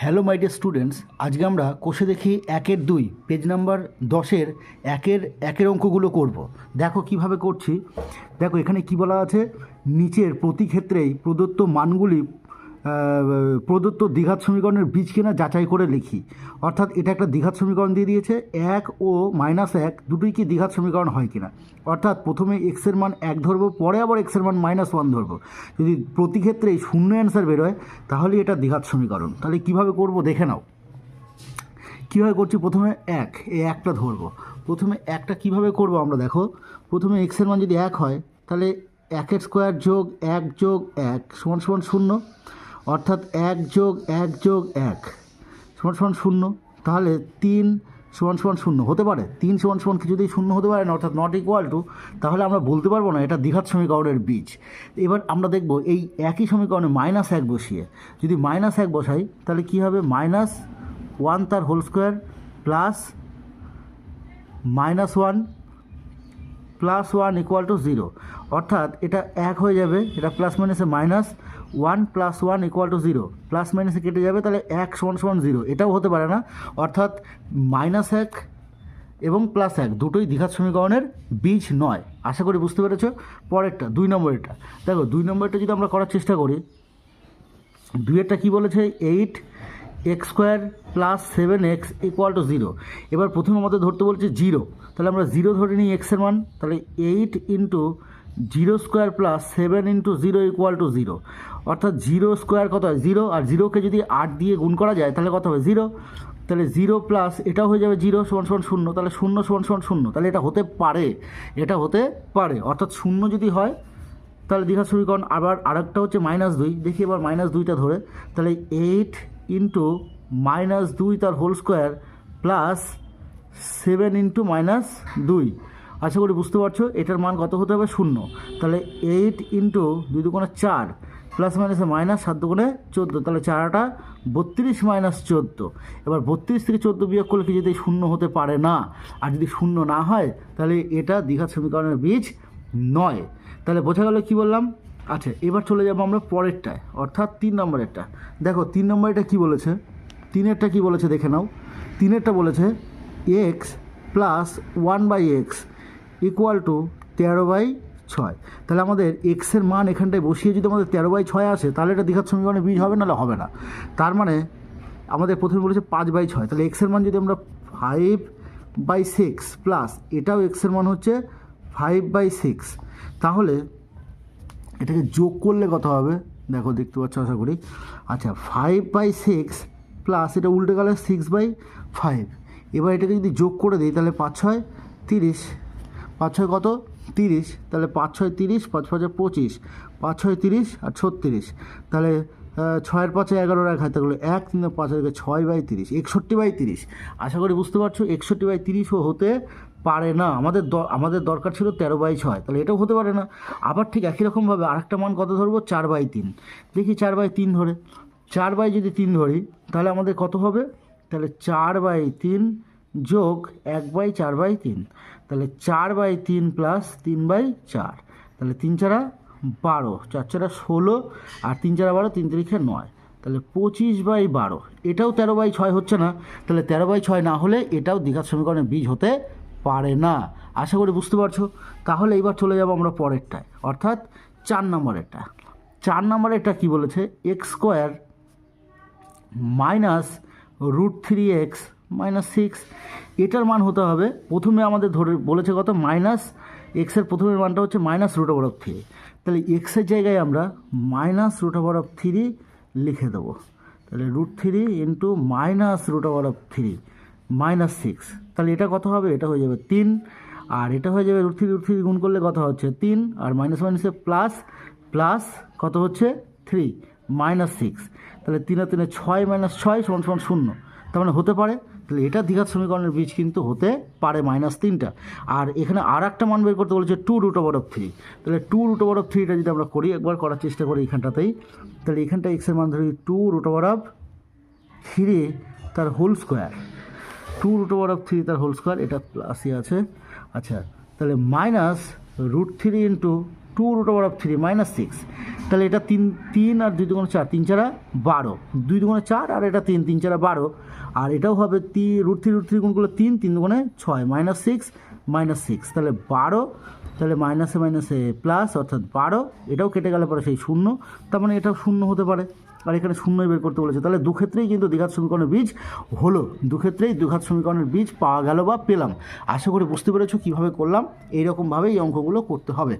Hello my dear students, আজকে আমরা কোষে দেখি একের দুই, পেজ নাম্বার দশের একের একের অঙ্কগুলো করব। দেখো কীভাবে করছি। দেখো এখানে কি বলা আছে? নিচের প্রতি ক্ষেত্রেই প্রদত্ত মানগুলি প্রদত্ত দ্বিঘাত সমীকরণের বীজ কিনা যাচাই করে লিখি। অর্থাৎ এটা একটা দ্বিঘাত সমীকরণ দিয়ে দিয়েছে। এক ও মাইনাস এক দুটোই কি দ্বিঘাত সমীকরণ হয় কিনা? অর্থাৎ প্রথমে এক্সের মান এক ধরবো, পরে আবার এক্সের মান মাইনাস ওয়ান ধরবো। যদি প্রতি ক্ষেত্রেই শূন্য অ্যান্সার বেরোয়, তাহলে এটা দ্বিঘাত সমীকরণ। তাহলে কীভাবে করব দেখে নাও। কীভাবে করছি প্রথমে এক, এই একটা ধরবো। প্রথমে একটা কীভাবে করব আমরা দেখো। প্রথমে এক্সের মান যদি এক হয়, তাহলে একের স্কোয়ার যোগ এক যোগ এক সমান সমান শূন্য। অর্থাৎ এক যোগ এক যোগ এক সমান সমান শূন্য, তাহলে তিন সমান সমান শূন্য হতে পারে। তিন সমান সমান কিছুতেই শূন্য হতে পারে না, অর্থাৎ নট ইকুয়াল টু তাহলে আমরা বলতে পারব না এটা দ্বিঘাত সমীকরণের বীজ। এবার আমরা দেখব এই একই সমীকরণে মাইনাস এক বসিয়ে, যদি মাইনাস এক বসাই, তাহলে কী হবে? মাইনাস ওয়ান তার whole square plus minus one plus one equal to zero অর্থাৎ এটা এক হয়ে যাবে, এটা প্লাস মাইনাসে minus one plus one equal to zero plus মাইনাসে কেটে যাবে, তাহলে এক সমান সমান জিরো এটাও হতে পারে না। অর্থাৎ মাইনাস এক এবং প্লাস এক, দুটোই দ্বিঘাত সমীকরণের বীজ নয়। আশা করি বুঝতে পেরেছ? পরেরটা, দুই নম্বরেরটা। দেখো, দুই নম্বরটা যদি আমরা করার চেষ্টা করি, দুইয়েরটা কী বলেছে? Eight x square plus seven x equal to zero এবার প্রথমে আমাদের ধরতে বলছে জিরো তাহলে আমরা জিরো ধরে নিই এক্সের মান। তাহলে eight into zero square plus seven into zero equal to zero. অর্থাৎ জিরো স্কোয়ার কত হয়? জিরো। আর জিরোকে যদি আট দিয়ে গুণ করা যায়, তাহলে কত হবে? জিরো। তাহলে জিরো প্লাস এটাও হয়ে যাবে জিরো সমান সমান শূন্য। তাহলে শূন্য সমান সমান শূন্য। তাহলে এটা হতে পারে। এটা হতে পারে। অর্থাৎ শূন্য যদি হয়, তাহলে দীঘা সমীকরণ। আবার আরেকটা হচ্ছে মাইনাস দুই। দেখি এবার মাইনাস দুইটা ধরে। তাহলে এইট ইন্টু মাইনাস দুই তার whole square plus seven into minus দুই। আশা করি বুঝতে পারছ, এটার মান কত হতে হবে? শূন্য। তাহলে এইট ইন্টু দুই দুগুণে চার প্লাস মাইনাসে মাইনাস সাত দুগুণে চোদ্দ। তাহলে চারাটা বত্রিশ মাইনাস চোদ্দ। এবার বত্রিশ থেকে চোদ্দ বিয়োগ করলে কি যদি শূন্য হতে পারে না, আর যদি শূন্য না হয়, তাহলে এটা দীঘার সমীকরণের বীজ নয়। তাহলে বোঝা গেল কি বললাম? আচ্ছা এবার চলে যাব আমরা পরেরটায়, অর্থাৎ তিন নম্বরেরটা। দেখো, তিন নম্বরেরটা কি বলেছে? তিনেরটা কি বলেছে? দেখে নাও। তিনেরটা বলেছে x plus one by x equal to তেরো বাই ছয়। তাহলে আমাদের এক্সের মান এখানটায় বসিয়ে যদি আমাদের তেরো বাই ছয় আসে, তাহলে এটা দীঘার সমীকরণে বীজ হবে, নাহলে হবে না। তার মানে আমাদের প্রথমে বলেছে পাঁচ বাই ছয়। তাহলে এক্সের মান যদি আমরা ফাইভ বাই সিক্স প্লাস এটাও এক্সের মান হচ্ছে ফাইভ বাই সিক্স তাহলে এটাকে যোগ করলে কত হবে? দেখো, দেখতে পাচ্ছ, আশা করি। আচ্ছা ফাইভ বাই সিক্স প্লাস এটা উল্টে গেলে সিক্স বাই ফাইভ এবার এটাকে যদি যোগ করে দিই, তাহলে পাঁচ ছয় তিরিশ। পাঁচ ছয় কত? তিরিশ। তাহলে পাঁচ ছয় তিরিশ, পাঁচ পাঁচে পঁচিশ। পাঁচ ছয় তিরিশ আর ছত্রিশ। তাহলে ছয়ের পাঁচে এগারোর এক হাতে এক তিন পাঁচ হাতে ছয় বাই তিরিশ। একষট্টি বাই তিরিশ। আশা করি বুঝতে পারছ, একষট্টি বাই তিরিশও হতে পারে না। আমাদের আমাদের দরকার ছিল তেরো বাই ছয়। তাহলে এটাও হতে পারে না। আবার ঠিক একই রকমভাবে আরেকটা মান কত ধরবো? চার বাই তিন। দেখি চার বাই তিন ধরে। চার বাই যদি তিন ধরি, তাহলে আমাদের কত হবে? তাহলে চার বাই তিন যোগ এক বাই চার বাই তিন। তাহলে চার বাই তিন প্লাস তিন বাই চার। তাহলে তিন চারা বারো, চার চারা ষোলো আর তিন চারা বারো, তিন তারিখে নয়। তাহলে পঁচিশ বাই বারো, এটাও তেরো বাই ছয় হচ্ছে না। তাহলে তেরো বাই ছয় না হলে এটাও দীঘার সমীকরণের বীজ হতে পারে না। আশা করি বুঝতে পারছ? তাহলে এবার চলে যাব আমরা পরেরটায়। অর্থাৎ চার নম্বরেরটা। চার নম্বরেরটা কী বলেছে? X square minus root three x minus six এটার মান হতে হবে, প্রথমে আমাদের ধরে বলেছে কত? মাইনাস এক্সের প্রথমের মানটা হচ্ছে minus root over of three তাহলে এক্সের জায়গায় আমরা minus root over of three লিখে দেবো। তাহলে root three into minus root over of three minus six তাহলে এটা কত হবে? এটা হয়ে যাবে তিন। আর এটা হয়ে যাবে রুট থ্রি রুট থ্রি গুণ করলে কত হচ্ছে? তিন। আর মাইনাস মাইনাসে প্লাস প্লাস কত হচ্ছে? থ্রি মাইনাস সিক্স তাহলে তিনে তিনে ছয় মাইনাস ছয় সমান সমান শূন্য। তার মানে হতে পারে তাহলে এটা দীঘার সমীকরণের বীজ কিন্তু হতে পারে মাইনাস তিনটা। আর এখানে আর একটা মান বের করতে বলেছে two root over of three তাহলে টু রুট ওভার অফ থ্রিটা যদি আমরা করি, একবার করার চেষ্টা করি এখানটাতেই, তাহলে এখানটা এক্সের মান ধরি two root over of three তার whole square two root over of three তার হোল স্কোয়ার এটা প্লাসই আছে। আচ্ছা তাহলে minus root three into two root over of three minus six তাহলে এটা তিন তিন আর দুই দুগুণে চার, তিন চারা বারো। দুই দুগুণে চার আর এটা তিন তিন চারা বারো। আর এটাও হবে তি রুট থ্রি রুট থ্রি গুণগুলো তিন তিন দুগুণে ছয় মাইনাস সিক্স মাইনাস সিক্স তাহলে বারো, তাহলে মাইনাসে মাইনাসে প্লাস অর্থাৎ বারো, এটাও কেটে গেলে পরে সেই শূন্য, তার মানে এটাও শূন্য হতে পারে। আর এখানে শূন্যই বের করতে বলেছে। তাহলে দুক্ষেত্রেই কিন্তু দ্বিঘাত সমীকরণের বীজ হলো। দুক্ষেত্রেই দ্বিঘাত সমীকরণের বীজ পাওয়া গেল বা পেলাম। আশা করি বুঝতে পেরেছ কীভাবে করলাম। এইরকমভাবেই এই অঙ্কগুলো করতে হবে।